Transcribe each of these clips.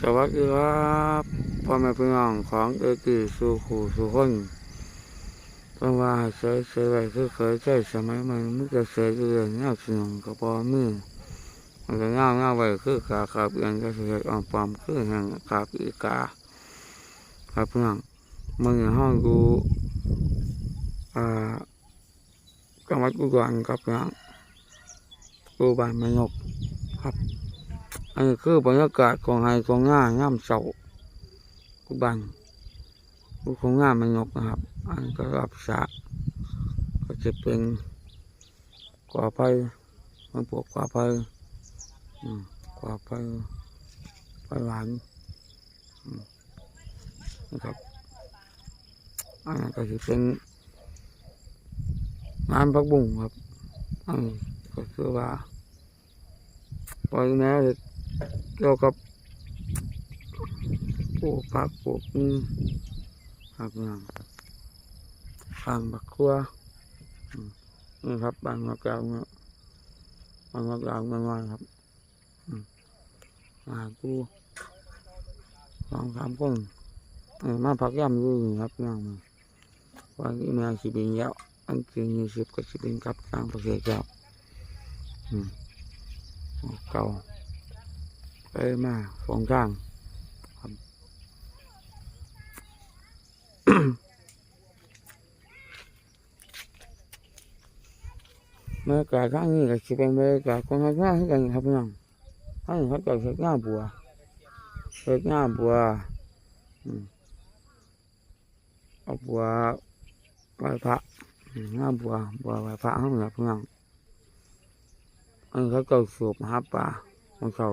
สวัสดีครับพ่อแม่พี่น้องของเอกีสู่ขู่สู่คนเพราะว่าเสยเสยไว้คือเคยใช้สมัยใหม่มันก็เสยเรื่องเงาสนองกับปอมือมันก็เงาเงาไว้คือขาขาเปลี่ยนก็เสยอ่อนปอมคือแห่งขาปีกาครับพี่น้องมึงห้องดูอ่าจังหวัดอุดรครับพี่น้องกูบ้านแม่ยกครับ อันนี้คือบรรยากาศของไฮของง่าย่ำเสากุบันกุของง่ามันยกนะครับ อันก็รับสะก็จะเป็นกว่าไผ่มันปลูกกว่าไผ่อืมกว่าไผ่ไผ่หวานนะครับอันนั้ก็จะเป็นงานพักบุ้งครับอันก็คือว่าปล่อยแม่ เฮ็ดเกี่ยวกับปลูกผักปลูกนี่ครับอย่างฟางบักคัวอืมนี่ครับบางมะกราวเนี่ยบางมะกราวง่ายๆครับอืมมากูสองสามคนเออมาพักย่ำอยู่นี่ครับย่างมาวันนี้ม่สิบินแล้วอันคือยี่สิบก็สิบินกลับต่างประเทศแล้วอืมเก่า ไปมาสองข้างครับบรรยากาข้างนี้ก็จะเป็นบรรยากาศของข้างที่กันครับพี่น้องข้างนี้เขาจะเห็ดหน้าบัวเห็ดหน้าบัวอืมเอาบัวไหว้พระอืมหน้าบัวบัวไหว้พระข้างนี้ครับน้องอันนี้เขาจะสูบหาปลาของเขา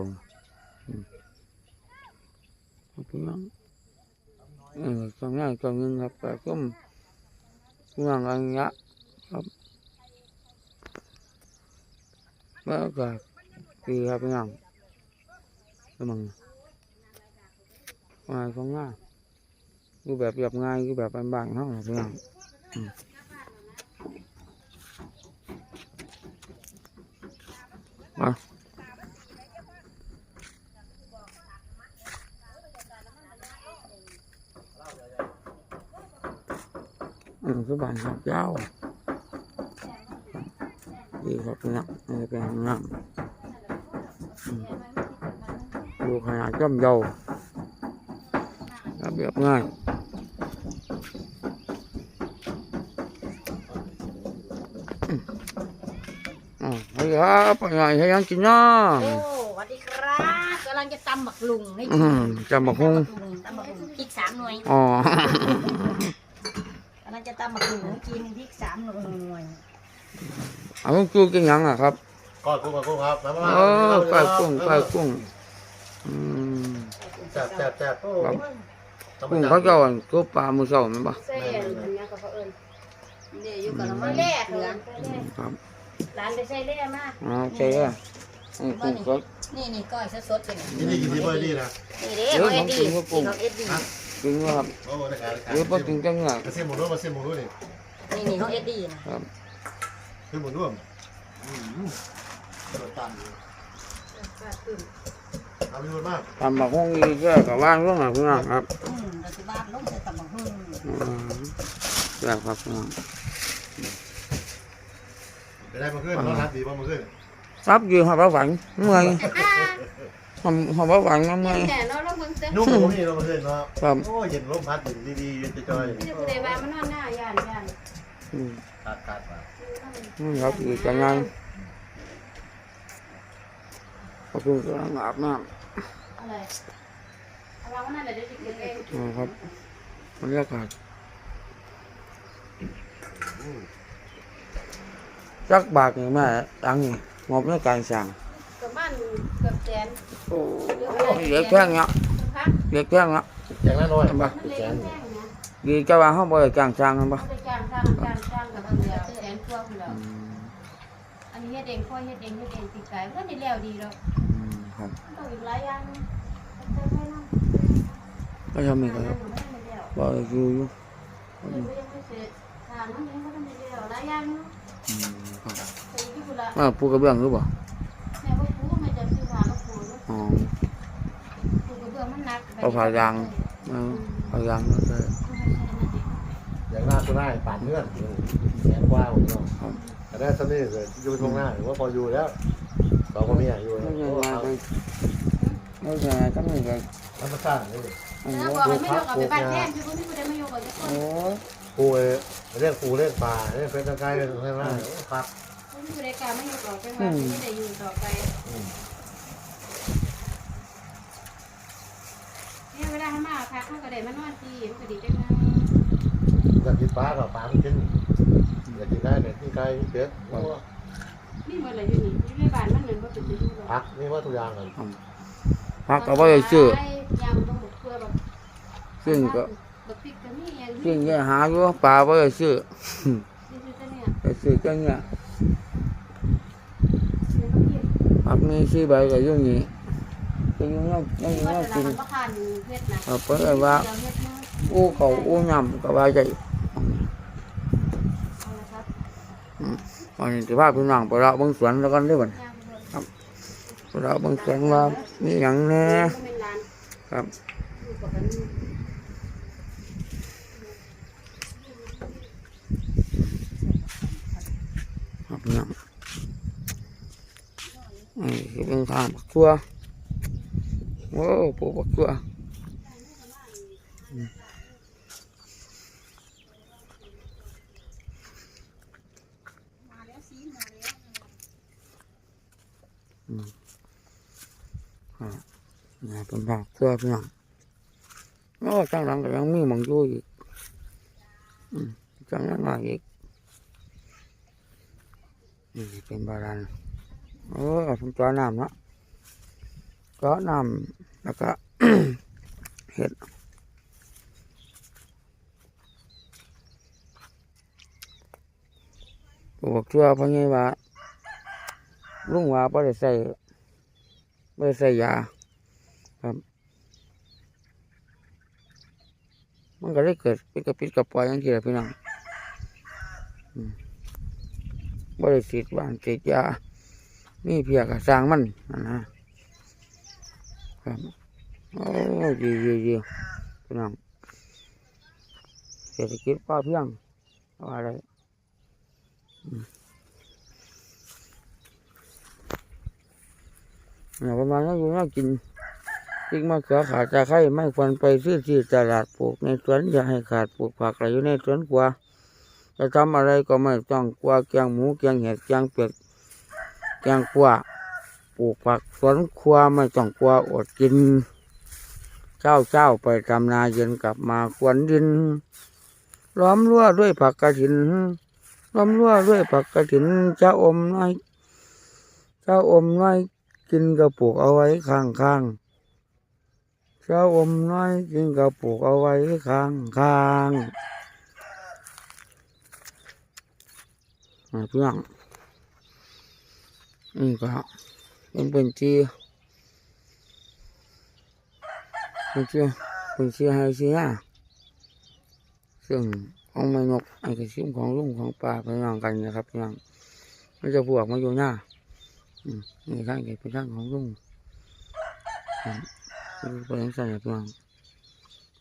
พี่น้องเออตรงนั้นตรงนึงครับแต่ก็พี่น้องอันเงี้ยครับแล้วก็ดีครับพี่น้องก็มึงง่ายก็ง่ายคือแบบแบบง่ายคือแบบบ้านๆเขาพี่น้อง อืมคือบ้านหักยาวดีครับพี่น้องนี่เป็นห้องน้ำอืมดูขนาดย่อมเยาระเบียบง่ายอืมอ๋อเฮ้ยครับไปไงให้ยังกินเนาะโอ้สวัสดีครับกำลังจะตำบักลุงให้อืกินมจำบักฮงตำบักลุงพริกสามหน่วยอ๋อกำลังจะตำบักลุงให้กินพริกสามหน่วย เอาลูกจูกินยังอะครับกอดกุ้งกับกุ้งครับมามาเออไก่กุ้งไก่กุ้งอืมแซ่บแซ่บแซ่บโอ้ครับต้องกุ้งจับเขาเจ้าอันก็ปลามือเสาไหมนปะเส้นเนี่ยก็เขาเอิญเดี๋ยวอยู่กับเรามาแล่เหลืองครับร้านไปใส่แล่มาอ๋อใช่อะอืมกุ้งสดนี่นี่ก้อยสดๆเป็นนี่นี่กินที่เบอร์นี่นะนี่เด้เขาเอ็ดดี้นี่เขาเอ็ดดี้จริงครับโอ้ได้การได้การหรือพอถึงจังหวะมาเส้นหมูนุ่มมาเส้นหมูนุ่มนี่นี่นี่เขาเอ็ดดี้นะครับคือหมูนุ่มอืม กระโดดตามดีเอาไปดูมากทำแบบห้องอีกก็กับว่างร่วงหน่อยพี่น้องครับอืมเราจะบ้านลงใส่ตำบักหุ่งอืมแบบครับพี่น้องไปได้มาขึ้นน้องรัดดีป่ะมาขึ้นซับอยู่หับระหวังเมื่อยทำหับระหวังมาเมื่อยแต่เนาะเราเบิ่งเต้นนุ่มตรงนี้เรามาขึ้นเนาะครับโอ้เย็นลมพัดอยู่ดีๆเย็นจอยนี่จะผู้ใดว่ามันนอนหน้าย่านย่านอืมๆขาดขาดมา นี่ครับอีกจังไงขอบคุณกำลังอาบน้อะไรเอาวางไว้นั่นเดี๋ยวเดี๋ยวจะกินเองำนะครับบรรยากาศจักบาทนี่แม่ตังค์นี่งบในการสั่งประมาณเกือบแสนโอ้ยเด็กแท่งเนาะพักเด็กแท่งเนาะอย่างนั้นน้อยเห็นปะมันเลยแพงนะดีจะว่าเขาบริการสั่งกันปะ เฮ็ดเองพ่อเฮ็ดเองเฮ็ดเองติดไก่ก็ได้แล้วดีแล้วอืมครับต้องอีกหลายอย่างเติมให้น้องก็ทำอีกครับไม่ได้แล้วบอกอยู่อยู่เดี๋ยวยังไม่เสร็จทางนั้นยังไม่ได้แล้วหลายอย่างเนาะอืมครับไปที่กุละอ่าปูกระเบื้องหรือเปล่าแม่ว่าปูไม่จะซื้อผ้าก็ปูเนาะอ๋อปูกระเบื้องมันเอาผ่ายางเออผ่ายางมาใส่ อย่างหน้าก็ได้ป่านเงื่อนแสนกว่าผมเนาะแต่ ได้สนิทเลยอยู่ตรงหน้าหรือว่าพออยู่แล้วสองคนนี้อยู่ไม่แล้วใช่ว่าไปไม่ใช่ก็ไม่ใช่ธรรมชาตินี่อันแล้นี้วบอกให้ไม่ยกกับไปบ้านแท้คือคนที่กูได้ไม่ยกกับจะคนโอ้ยปูเรียกปูเรียกปลาเรียกเป็นตะไคร้เป็นข้างหน้าครับคนที่กูได้การไม่ยกกับเป็นว่าไม่ได้อยู่ต่อไปเนี่ยเวลาให้มาพักมันก็ได้มานอนทีมันก็ดีจังเลยอยากกินปลากับปลามันกินอยา กกินได้เนี่ยที่ไก่ที่เป็ดนี่หมดเลยอยู่นี่อยู่ในบ้านมันเหมือนว่าเป็นจะอยู่หรอกพักนี่ว่าทุกอย่างเลยพักก็บ่ได้ซื้อยำต้องบกเกลือแบบซึ่งก็บักพริกก็มีอย่างซึ่งจะหาอยู่ปลาบ่ได้ซื้อนี่คือตัวเนี่ยไปซื้อจังเนี่ยเดี๋ยวต้องกินผักมีสี่ใบก็อยู่นี่ก็ยังยังยังนี่ว่ายังจะกินทำประคานเฮ็ดนะ เอาไปเลยว่าเดี๋ยวเฮ็ดมาอู้เขาอู้ยำก็ว่าใจ เอาละครับ วันนี้ที่ว่าพี่น้องไปเราเบิ่งสวนแล้วกันด้อบัดย่างไปเลยไปเราเบิ่งสวนว่ามีหยังแน่ครับครับพี่น้องนี่คือเป็นทางบักตัวโอ้ปลูกบักตัวอืมอ่า นี่เป็นผักตัวพี่น้องโอ้จังหลังก็ยังมีมองยู่อีกอืมจังหลังอีกนี่เป็นบาดาลโอ้ผมเจาะน้ำเนาะเจาะน้ำแล้วก็เห็ดปลูกเชั่วเพราะไงว่า ลุงว่าไม่ได้ใส่ไม่ได้ใส่ยาครับ มันก็ได้เกิดปิดกระปิดกระปล่อยอย่างที่เราพี่น้องบริสิทธิ์บ้านติดยามีเพียกสร้างมันนะครับโอ้ดีดีดีพี่น้องเศรษฐกิจพอเพียงอาอะไรอืม เนี่ยประมาณนั้นอยู่น่ากินพริกมะเขือขาดจะไข่ไม่ควรไปซื้อที่ตลาดปลูกในสวนอย่าให้ขาดปลูกผักอะไรอยู่ในสวนกว่าจะทำอะไรก็ไม่ต้องกลัวแกงหมูแกงเห็ดแกงเป็ดแกงกลัวปลูกผักสวนครัวไม่ต้องกลัวอดกินเจ้าเจ้าไปทำนาเย็นกลับมาควนดิน ล้อมรั้วด้วยผักกระถิน ล้อมรั้วด้วยผักกระถินเจ้าอมน้อยเจ้าอมน้อย กินกระปุกเอาไว้ข้างข้างเจ้าอมน้อยกินกระปุกเอาไว้ข้างข้างๆอ่าเพื่อนนี่ก็เป็นเป็นที่เป็นที่เป็นที่ให้ที่ห้าซึ่งของแม่นกไอ้กระชิมของลุงของปลาไปนองกันนะครับพี่น้องมันจะบวกมาอยู่หน้า นี่ข้างใหญ่เป็นข้างของลุงครับคือเป็นอย่างไรพี่น้อ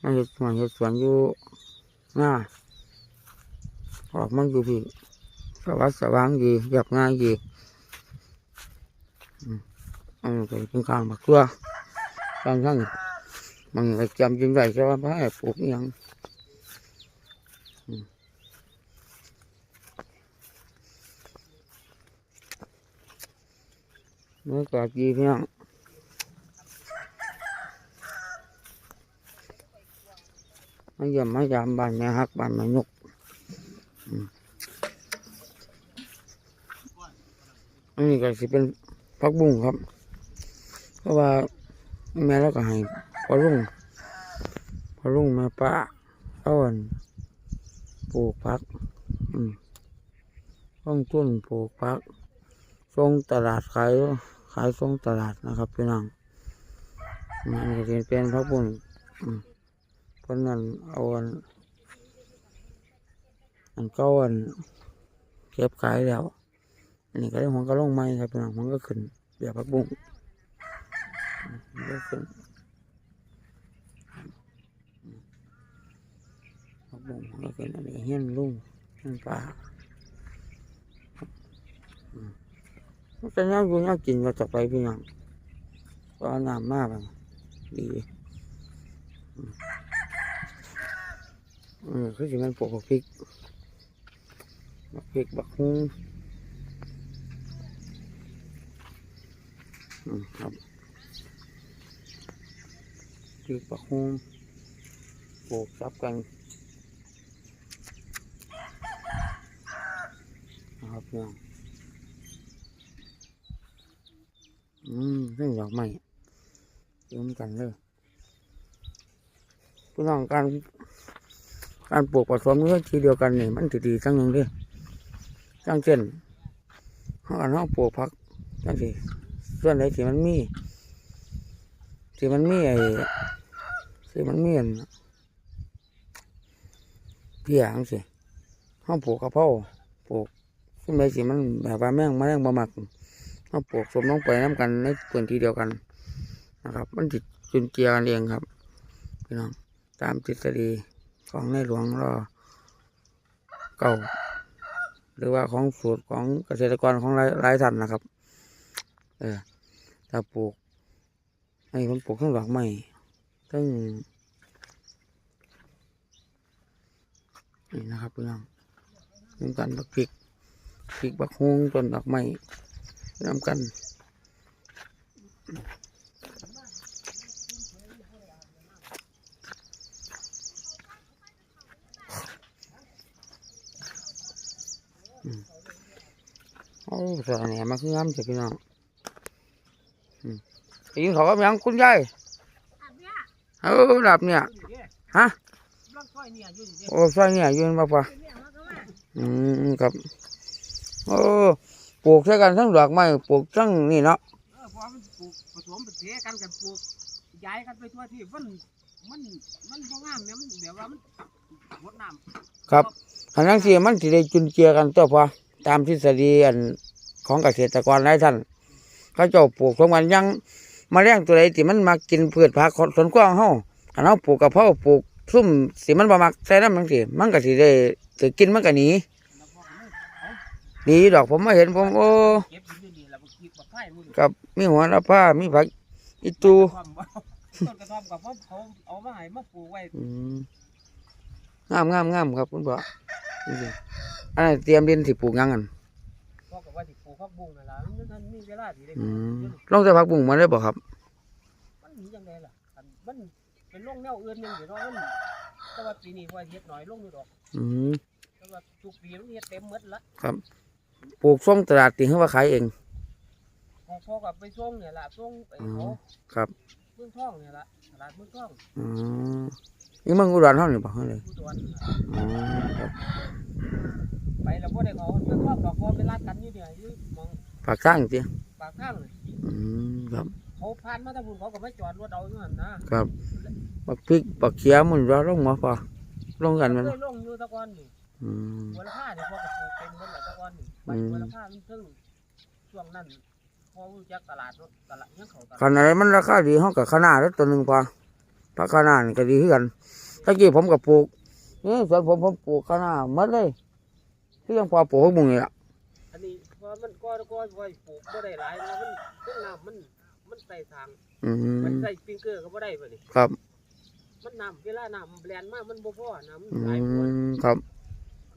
มันจะมันจะสวนอยู่หน้าออกมันอยู่พี่สวัสดิ์สว่างดีเรียบง่ายดีอืมอันนี้ก็เป็นการบักตัวบางครั้งมันก็จำจริงได้ใช่ว่าไม่ให้ปลูกยัง เมื่อกาดีเพียงมาเยี่ยมมายามบ้านแม่ฮักบ้านแม่นกอันนี้ก็สิเป็นพักบุ้งครับ เพราะว่าแม่เราก็ให้พอลุงพอลุงแม่ป้าเอาอันปลูกพักอืมต้องต้นปลูกพัก ทรงตลาดขายขายทรงตลาดนะครับพี่น้องนี่ก็จะเป็นพระบุญเพราะนั้นเอาอันอันก้อนเก็บขายแล้วอันนี้ก็ได้ของก็ลงไม้ครับพี่น้องมันก็ขึ้นเบียบพระบุญก็ขึ้นพระบุญมันก็ขึ้นอันนี้เฮี้ยนลุ่งเฮี้ยนปลา มันจะย่างอยู่ย่ากินก็จะไปพี่น้องก็เอาน้ำมากไปดีอืมอืมคือสิมันปลูกกพริกบักพริกบักฮุ้งอืมครับพริกบักฮุ้งปลูกซับกันครับพี่น้อง อืมเรื่องดอกไม้เยิ้มกันเลยพี่น้องการการปลูกผสมเนื้อทีเดียวกันนี่มันจะดีทั้งหนึ่งเด้ทั้งเช่นเขาอันเขาปลูกผักจังสิส่วนไหนที่มันมีที่มันมีไอ้ที่มันมีอันเพียงสิเขาปลูกกระเพราปลูกส่วนไหนที่มันแบบว่าแมงแมลงบ่มัก เขาปลูกสมลงไปน้ำกันในพื้นที่เดียวกันนะครับ มันจิจุนเจียกันเองครับพี่น้องตามทฤษฎีของในหลวงรอเก่า หรือว่าของสูตรของเกษตรกรของหลายหลายท่านนะครับ เออถ้าปลูกให้ผมปลูกทั้งดอกไม้ทั้งนี่นะครับพี่น้องน้ำกันบักพริกพริกบักฮวงต้นดอกไม้ น้ำกันโอ้สารแหน่มาคืองามจ้ะพี่น้องอืมไปยิงเขาก็ยังคุณยายเออดับเนี่ยฮะร่างกายเนี่ยอยู่ดิโอ้ใส่เนี่ยยืนมาปะเนี่ยมันก็ว่าอืมครับ โอ้ ปลูกใช้กันทั้งดอกไม้ปลูกทั้งนี่เนาะเออพอมันปลูกผสมเป็นเทกันกันปลูกย้ายกันไปทั่วที่มันมันมันบ่งามแม่มันแบบว่ามันหมดน้ำครับขันทั้งสี่มันสิได้จุนเจือกันตัวพอตามทฤษฎีอันของเกษตรกรหลายท่านเขาเจ้าปลูกสมกันยังแมาเลี้ยงตัวใดที่มันมากินพืชผักสวนกว้างเฮาอันเฮาปลูกกะเพราปลูกซุ่มสิมันบ่มักใส่น้ำมันสิมันก็สิได้ถือกินมันก็หนีแล้วพอมันเอา ดีดอกผมมาเห็นผมโอ้เก็บอยู่นี่แล้วมันคิดว่าไผ่มันกับมีหัวละผ้ามีผักอีตูต้นกระท่อมกับเขาเขาเอามาให้มาปลูกไว้อืมงามงามงามครับคุณพ่อนี่สิอันนั้นเตรียมดินสิปลูกหยังกันพอกับว่าสิปลูกผักบุ้งนั่นล่ะมันมันมีเวลาสิได้อืปลูกมลองแต่ผักบุ้งมาได้บ่ครับ มันมีจังไดล่ะอันมันเป็นโรงแนวอื่นหนึงเดี๋ยวเนาะมันแต่ว่าปีนี้ว่าเฮ็ดน้อยลงอยู่ดอก อืมแต่ว่าทุกปีมันเฮ็ดเต็มหมดละ ปลูกส่งตลาดติเฮาว่าขายเองพอพอกับไปส่งเนี่ยล่ะส่งไปอ๋อเขาครับ เมืองท่องเนี่ยล่ะตลาดเมืองท่องอืมนี่เมืองอุดรเฮานี่บ่เฮาเลยผู้ตรวจอ๋อครับไปแล้วพอได้เขาเมืองท่องดอกพอไปลาดกันอยู่เนี่ยอยู่หมองปากข้างติปากข้างเลยอืมครับ เขาผ่านมาทางบุญเขาก็ไม่จอดรถเอาอยู่นั่นนะครับบักพริกบักเขียมันรอลงมาพอลงกันมัน เคยลงอยู่ตะกอนนี่ อืม หัวละผ้าเนี่ยพอกับปลูกเต็มหมดแล้วตะกอนนี่ไปอืม หัวละผ้ามันถึงช่วงนั้นพอรู้จักตลาดรถตลาดยังเขาตลาดคันอะไรมันราคาดีเฮาก็ขนาดแล้วตัวหนึงพอผักขนาดนี่ก็ดีคือกันตะกี้ผมก็ปลูกนี่สวนผมผมปลูกขนาดหมดเลยที่ยังพอปลูกผักบุ้งนี่ล่ะอันนี้พอมันก็ก็ไว้ปลูกบ่ได้หลายนะมันเครื่องน้ำมันมันใส่ทาง อืมันมใส่สปริงเกอร์ก็บ่ได้บ่นี่ครับ มันน้ำเวลาน้ำแบรนมากมันบ่พอน้ำมันอืหลายคนมครับ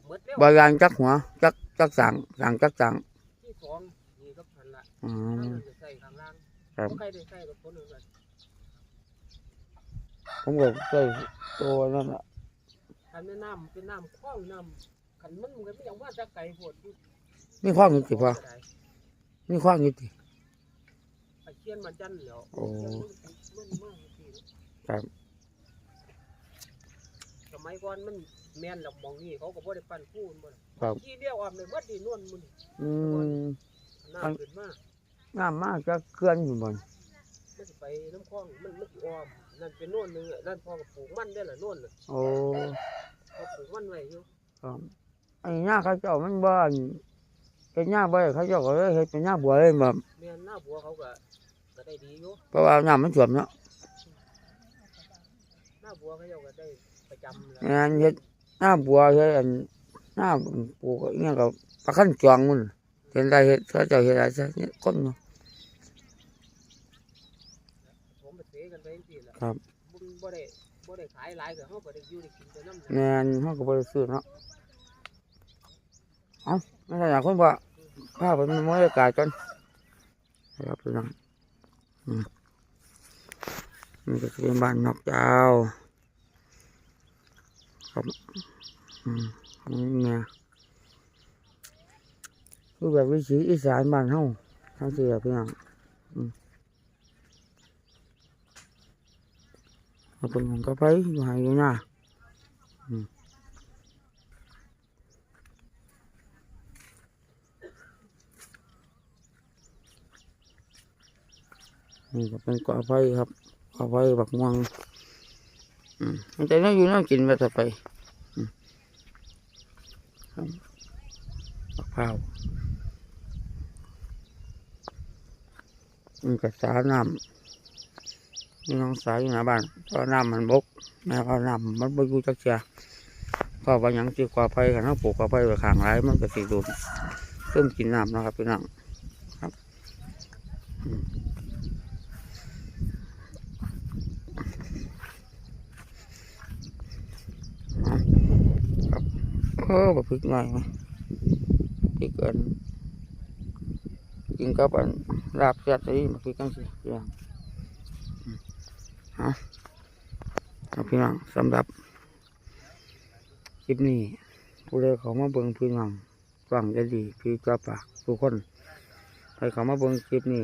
หมดแล้วบางอย่างจักหัวจักจักสั่งสั่งจักสั่งที่สองนี่ก็พันละอืข้างมนึงจะใส่ข้างล่างครับ บ่ใครได้ใส่กับคนอื่นเลยผมก็ใส่ตัวนั่นแหละคันแม่น้ำเป็นน้ำคลองน้ำคันมันมันก็ไม่อยากว่าจะไก่โพดอยู่มีข้องอยู่สิพ่อมีข้องอยู่สิไอ้เชียนมาจันเหลียวโอ้ มันมากจริงครับสมัยก่อนมัน แม่นหลับมองนี่เขาก็บ่ได้ปั้นคู่มันบ่ได้ครับที่เดียวออมเลยมัดดีนวลมันอืม น้ำขึ้นมางามมากจะเคลื่อนอยู่บนมันสิไปน้ำคลองมันมันสิออมนั่นเป็นนวลหนึงอะนั่นพอกับปลูกมันได้ละนวลน่ะโอ้พอปลูกมันไว้อยู่ครับไอ้หญ้าเขาเจ้ามันบ้านเป็นหญ้าใบเขาเจ้าก็เลยเฮ็ดเป็นหญ้าบัวเลยแบบแม่นหน้าบัวเขาก็ก็ได้ดีอยู่เพราะว่าหญ้ามันสวมเนาะหน้าบัวเขาเจ้าก็ได้ประจำแล้ว งานเฮ็ด หน้าบัวเฮ็ดอันหน้าปลูกอหยังก็ปลาขั้นจวงมันเห็นได้เฮ็ดเขาเจ้าเฮ็ดอะไรซะเนี่ยคนเนาะผมไปเทกันไปจังซี่แหละครับบ่บ่ได้บ่ได้ขายหลายก็เฮาบ่ได้อยู่ได้กินแต่น้ำแม่นเฮาก็บ่ได้ซื้อเนาะเอ้าไม่ใช่อยากคนว่าพาไปมันบรรยากาศกันครับพี่น้องอืมนี่ก็คือบ้านนอกเจ้าครับ อืมนี่เนี่ยคือแบบวิถีอีสานบ้านเฮาทั้งสี่อะพี่น้องอืมเอาเป็นของกระไปอยู่ไหนอยู่หน้านี่ก็เป็นกอไฟครับกอไฟบักม่วงอืมมันจะน่าอยู่น่ากินมาต่อไปอืม ครับบักพร้าวมันก็สาน้ำนี่น้องสายอยู่หน้าบ้านเพราะน้ำมันบกแม่ก็น้ำมันบอยู่จักเชียก็ว่าหยังจีกอไฟกันเขาปลูกกอไฟไว้ข้างไรมันก็สิดูดเริ่มกินน้ำนะครับพี่น้องครับ อืมเออแบบพริกหน่อยไหมพริกอันกินกับอันลาบเสียดนี่มาพริกกันสิพี่น้องอืมเอาเอาพี่น้องสำหรับคลิปนี้ผู้ใดเขามาเบิ่งพี่น้องฟังจะดีพี่กระปากทุกคนใครเขามาเบิ่งคลิปนี้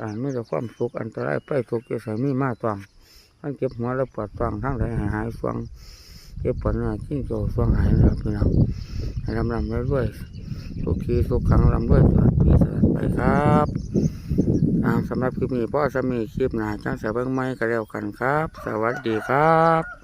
อ่านไม่ได้ความสุขอันตรายไปทุกข์จะใส่มีมาตวงทั้งเจ็บหัวและปวดตวงทั้งใดหายหายฟวง ก็บปัญหานที่โจช่างหายนะครับพี่น้องให้ลำลำด้วยด้วยทุกทีทุกครั้งลำด้วยสวัสดีสวัสดีครับสำหรับคลิปนี้พ่อสามีคลิปหนาจังเสียเบิ้งไม้ก็แล้วกันครับ สวัสดีครับ